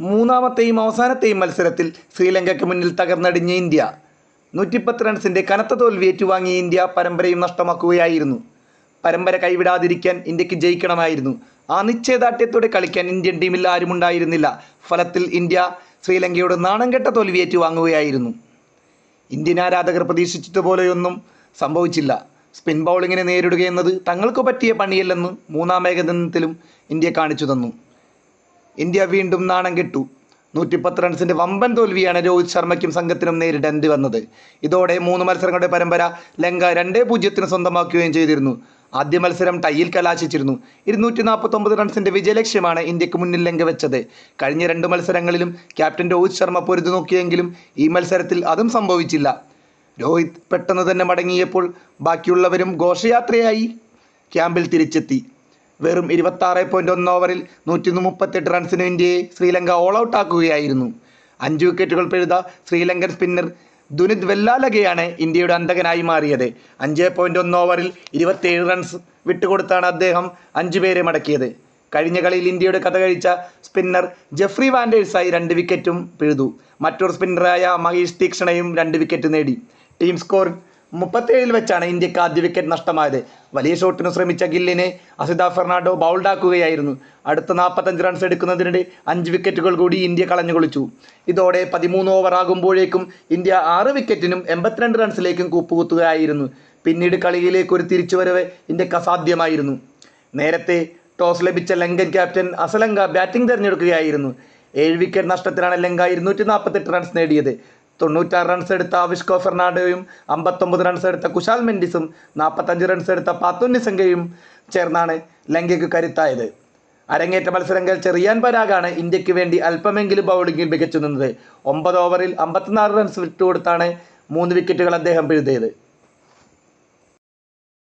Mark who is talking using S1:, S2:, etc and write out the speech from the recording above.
S1: മൂന്നാമത്തെയും അവസാനത്തെയും മത്സരത്തിൽ ശ്രീലങ്കയ്ക്ക് മുന്നിൽ തകർന്നടിഞ്ഞ ഇന്ത്യ. നൂറ്റിപ്പത്ത് റൺസിന്റെ കനത്ത തോൽവി ഏറ്റുവാങ്ങിയ ഇന്ത്യ പരമ്പരയും നഷ്ടമാക്കുകയായിരുന്നു. പരമ്പര കൈവിടാതിരിക്കാൻ ഇന്ത്യയ്ക്ക് ജയിക്കണമായിരുന്നു. ആ നിശ്ചയദാർഢ്യത്തോടെ കളിക്കാൻ ഇന്ത്യൻ ടീമിൽ ആരുമുണ്ടായിരുന്നില്ല ഫലത്തിൽ ഇന്ത്യ ശ്രീലങ്കയോട് നാണംകെട്ട തോൽവി ഏറ്റുവാങ്ങുകയായിരുന്നു. ഇന്ത്യൻ ആരാധകർ പ്രതീക്ഷിച്ചതുപോലെയൊന്നും സംഭവിച്ചില്ല. സ്പിൻ ബൗളിങ്ങിനെ നേരിടുകയെന്നത് തങ്ങൾക്ക് പറ്റിയ പണിയല്ലെന്ന് മൂന്നാം ഏകദിനത്തിലും ഇന്ത്യ കാണിച്ചു തന്നു. ഇന്ത്യ വീണ്ടും നാണം കെട്ടു. നൂറ്റിപ്പത്ത് റൺസിന്റെ വമ്പൻ തോൽവിയാണ് രോഹിത് ശർമ്മയ്ക്കും സംഘത്തിനും നേരിടേണ്ടി വന്നത്. ഇതോടെ മൂന്ന് മത്സരങ്ങളുടെ പരമ്പര ലങ്ക രണ്ടേ പൂജ്യത്തിന് സ്വന്തമാക്കുകയും ചെയ്തിരുന്നു. ആദ്യ മത്സരം ടൈയിൽ കലാശിച്ചിരുന്നു. ഇരുന്നൂറ്റി നാൽപ്പത്തൊമ്പത് റൺസിന്റെ വിജയലക്ഷ്യമാണ് ഇന്ത്യയ്ക്ക് മുന്നിൽ ലങ്ക വെച്ചത്. കഴിഞ്ഞ രണ്ട് മത്സരങ്ങളിലും ക്യാപ്റ്റൻ രോഹിത് ശർമ്മ പൊരുതു നോക്കിയെങ്കിലും ഈ മത്സരത്തിൽ അതും സംഭവിച്ചില്ല. രോഹിത് പെട്ടെന്ന് തന്നെ മടങ്ങിയപ്പോൾ ബാക്കിയുള്ളവരും ഘോഷയാത്രയായി ക്യാമ്പിൽ തിരിച്ചെത്തി. വെറും ഇരുപത്താറ് പോയിന്റ് ഒന്ന് ഓവറിൽ നൂറ്റി മുപ്പത്തെട്ട് റൺസിന് ഇന്ത്യയെ ശ്രീലങ്ക ഓൾ ഔട്ട് ആക്കുകയായിരുന്നു. അഞ്ച് വിക്കറ്റുകൾ പിഴുത ശ്രീലങ്കൻ സ്പിന്നർ ദുനിത് വെല്ലാലകയാണ് ഇന്ത്യയുടെ അന്തകനായി മാറിയത്. അഞ്ച് പോയിന്റ് ഒന്ന് ഓവറിൽ ഇരുപത്തിയേഴ് റൺസ് വിട്ടുകൊടുത്താണ് അദ്ദേഹം അഞ്ച് പേരെ മടക്കിയത്. കഴിഞ്ഞ കളിയിൽ ഇന്ത്യയുടെ കഥ കഴിച്ച സ്പിന്നർ ജെഫ്രി വാൻഡേഴ്സായി രണ്ട് വിക്കറ്റും പിഴുതു. മറ്റൊരു സ്പിന്നറായ മഹേഷ് തീക്ഷണയും രണ്ട് വിക്കറ്റ് നേടി. ടീം സ്കോർ മുപ്പത്തേഴിൽ വെച്ചാണ് ഇന്ത്യയ്ക്ക് ആദ്യ വിക്കറ്റ് നഷ്ടമായത്. വലിയ ഷോട്ടിന് ശ്രമിച്ച ഗില്ലിനെ അസിത ഫെർണാണ്ടോ ബൗൾഡാക്കുകയായിരുന്നു അടുത്ത നാൽപ്പത്തഞ്ച് റൺസ് എടുക്കുന്നതിനിടെ അഞ്ച് വിക്കറ്റുകൾ കൂടി ഇന്ത്യ കളഞ്ഞു കളിച്ചു. ഇതോടെ പതിമൂന്ന് ഓവറാകുമ്പോഴേക്കും ഇന്ത്യ ആറ് വിക്കറ്റിനും എൺപത്തിരണ്ട് റൺസിലേക്കും കൂപ്പുകുത്തുകയായിരുന്നു. പിന്നീട് കളിയിലേക്ക് ഒരു തിരിച്ചുവരവ് ഇന്ത്യയ്ക്ക് അസാധ്യമായിരുന്നു. നേരത്തെ ടോസ് ലഭിച്ച ലങ്കൻ ക്യാപ്റ്റൻ അസലങ്ക ബാറ്റിംഗ് തിരഞ്ഞെടുക്കുകയായിരുന്നു. ഏഴ് വിക്കറ്റ് നഷ്ടത്തിലാണ് ലങ്ക ഇരുന്നൂറ്റി നാൽപ്പത്തെട്ട് റൺസ് നേടിയത്. തൊണ്ണൂറ്റാറ് റൺസ് എടുത്ത അവിഷ്കോ ഫെർണാണ്ടോയും അമ്പത്തൊമ്പത് റൺസ് എടുത്ത കുശാൽ മെൻഡിസും നാൽപ്പത്തഞ്ച് റൺസ് എടുത്ത പാത്തുന്നിസംഗയും ചേർന്നാണ് ലങ്കയ്ക്ക് കരുത്തായത്. അരങ്ങേറ്റ മത്സരങ്ങൾ ചെറിയാൻ പരാഗാണ് ഇന്ത്യയ്ക്ക് വേണ്ടി അല്പമെങ്കിലും ബൗളിംഗിൽ മികച്ചു നിന്നത്. ഒമ്പത് ഓവറിൽ അമ്പത്തിനാല് റൺസ് വിട്ടുകൊടുത്താണ് മൂന്ന് വിക്കറ്റുകൾ അദ്ദേഹം പിഴുതിയത്.